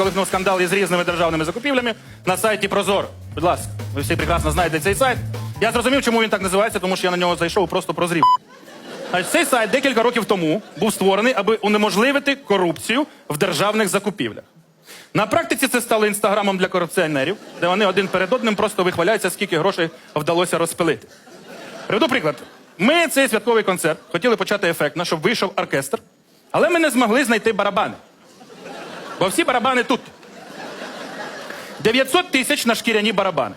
колихнув скандал із різними державними закупівлями на сайті Прозоро. Будь ласка, ви всі прекрасно знаєте цей сайт. Я зрозумів, чому він так називається, тому що я на нього зайшов просто прозрів. Цей сайт декілька років тому був створений, аби унеможливити корупцію в державних закупівлях. На практиці це стало інстаграмом для корупціонерів, де вони один перед одним просто вихваляються, скільки грошей вдалося розпилити. Приведу приклад. Ми цей святковий концерт хотіли почати ефектно, щоб вийшов оркестр, але ми не змогли знайти барабани. Бо всі барабани тут. 900 тисяч на шкіряні барабани.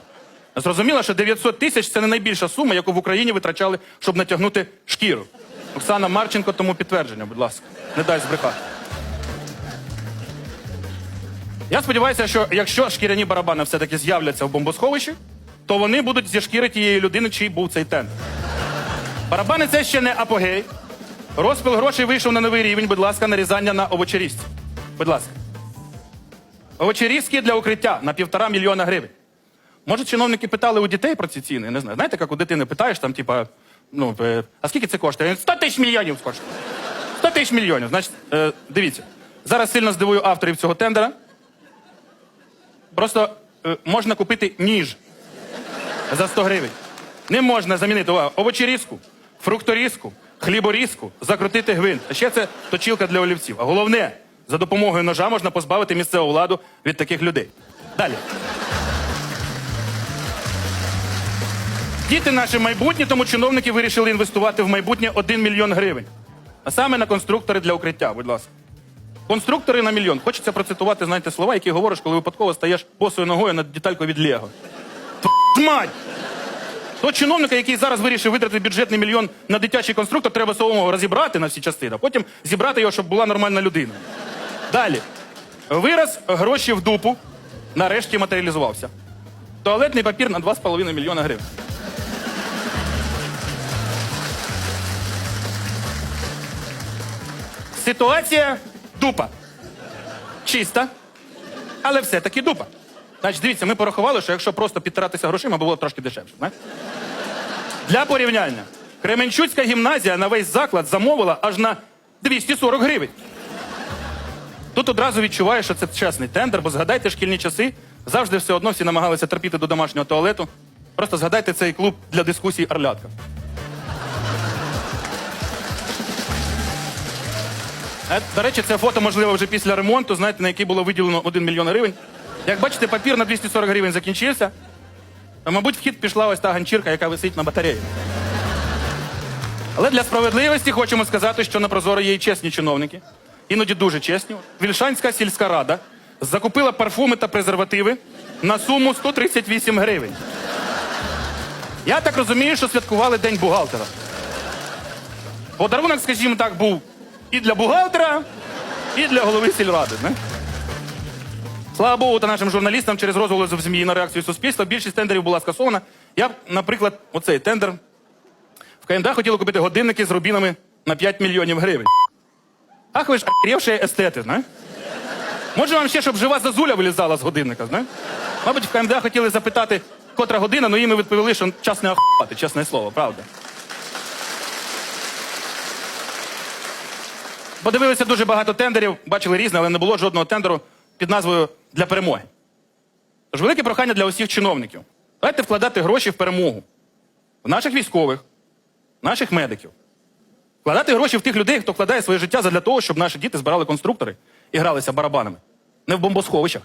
Зрозуміло, що 900 тисяч це не найбільша сума, яку в Україні витрачали, щоб натягнути шкіру. Оксана Марченко тому підтвердження, будь ласка, не дай збрехати. Я сподіваюся, що якщо шкіряні барабани все-таки з'являться в бомбосховищі, то вони будуть зі шкіри тієї людини, чий був цей тендер. Барабани це ще не апогей. Розпил грошей вийшов на новий рівень, будь ласка, нарізання на овочерізці. Будь ласка. Овочерізки для укриття на півтора мільйона гривень. Може, чиновники питали у дітей про ці ціни? Не знаю. Знаєте, як у дитини питаєш, там, типа, ну, е, а скільки це коштує? Він, 100 тисяч мільйонів коштує. 100 тисяч мільйонів. Значить, е, дивіться. Зараз сильно здивую авторів цього тендера. Просто е, можна купити ніж за 100 гривень. Не можна замінити увагу, овочерізку, фрукторізку, хліборізку, закрутити гвинт. А ще це точілка для олівців. А головне, за допомогою ножа можна позбавити місцеву владу від таких людей. Далі. Діти наше майбутнє, тому чиновники вирішили інвестувати в майбутнє 1 мільйон гривень. А саме на конструктори для укриття, будь ласка. Конструктори на мільйон. Хочеться процитувати, знаєте, слова, які говориш, коли випадково стаєш босою ногою над деталькою від Лего. Мать! Того чиновника, який зараз вирішив витратити бюджетний мільйон на дитячий конструктор, треба самому розібрати на всі частини, а потім зібрати його, щоб була нормальна людина. Далі. Вираз гроші в дупу нарешті матеріалізувався. Туалетний папір на 2,5 мільйона гривень. Ситуація дупа. Чиста, але все-таки дупа. Значить, дивіться, ми порахували, що якщо просто підтиратися грошима, було трошки дешевше. знаєте? Для порівняння. Кременчуцька гімназія на весь заклад замовила аж на 240 гривень. Тут одразу відчуваєш, що це чесний тендер, бо згадайте шкільні часи, завжди все одно всі намагалися терпіти до домашнього туалету. Просто згадайте цей клуб для дискусій Орлятка. Е, До речі, це фото можливо вже після ремонту, знаєте, на який було виділено 1 мільйон гривень. Як бачите, папір на 240 гривень закінчився. А, Мабуть, в хід пішла ось та ганчірка, яка висить на батареї. Але для справедливості хочемо сказати, що на Прозоро є і чесні чиновники, іноді дуже чесні. Вільшанська сільська рада закупила парфуми та презервативи на суму 138 гривень. Я так розумію, що святкували День бухгалтера. Подарунок, скажімо так, був і для бухгалтера, і для голови сільради. Не? Слава Богу, та нашим журналістам через розголос в ЗМІ на реакцію суспільства більшість тендерів була скасована. Я, наприклад, оцей тендер в КМДА хотіли купити годинники з рубінами на 5 мільйонів гривень. Ах, ви ж охерівші естети, знає? Може вам ще, щоб жива зазуля вилізала з годинника, знає? Мабуть, в КМДА хотіли запитати, котра година, але їм і відповіли, що час не охувати, чесне слово, правда. Подивилися дуже багато тендерів, бачили різне, але не було жодного тендеру під назвою для перемоги. Тож велике прохання для усіх чиновників. Давайте вкладати гроші в перемогу. В наших військових, в наших медиків. Вкладати гроші в тих людей, хто вкладає своє життя для того, щоб наші діти збирали конструктори і гралися барабанами. Не в бомбосховищах.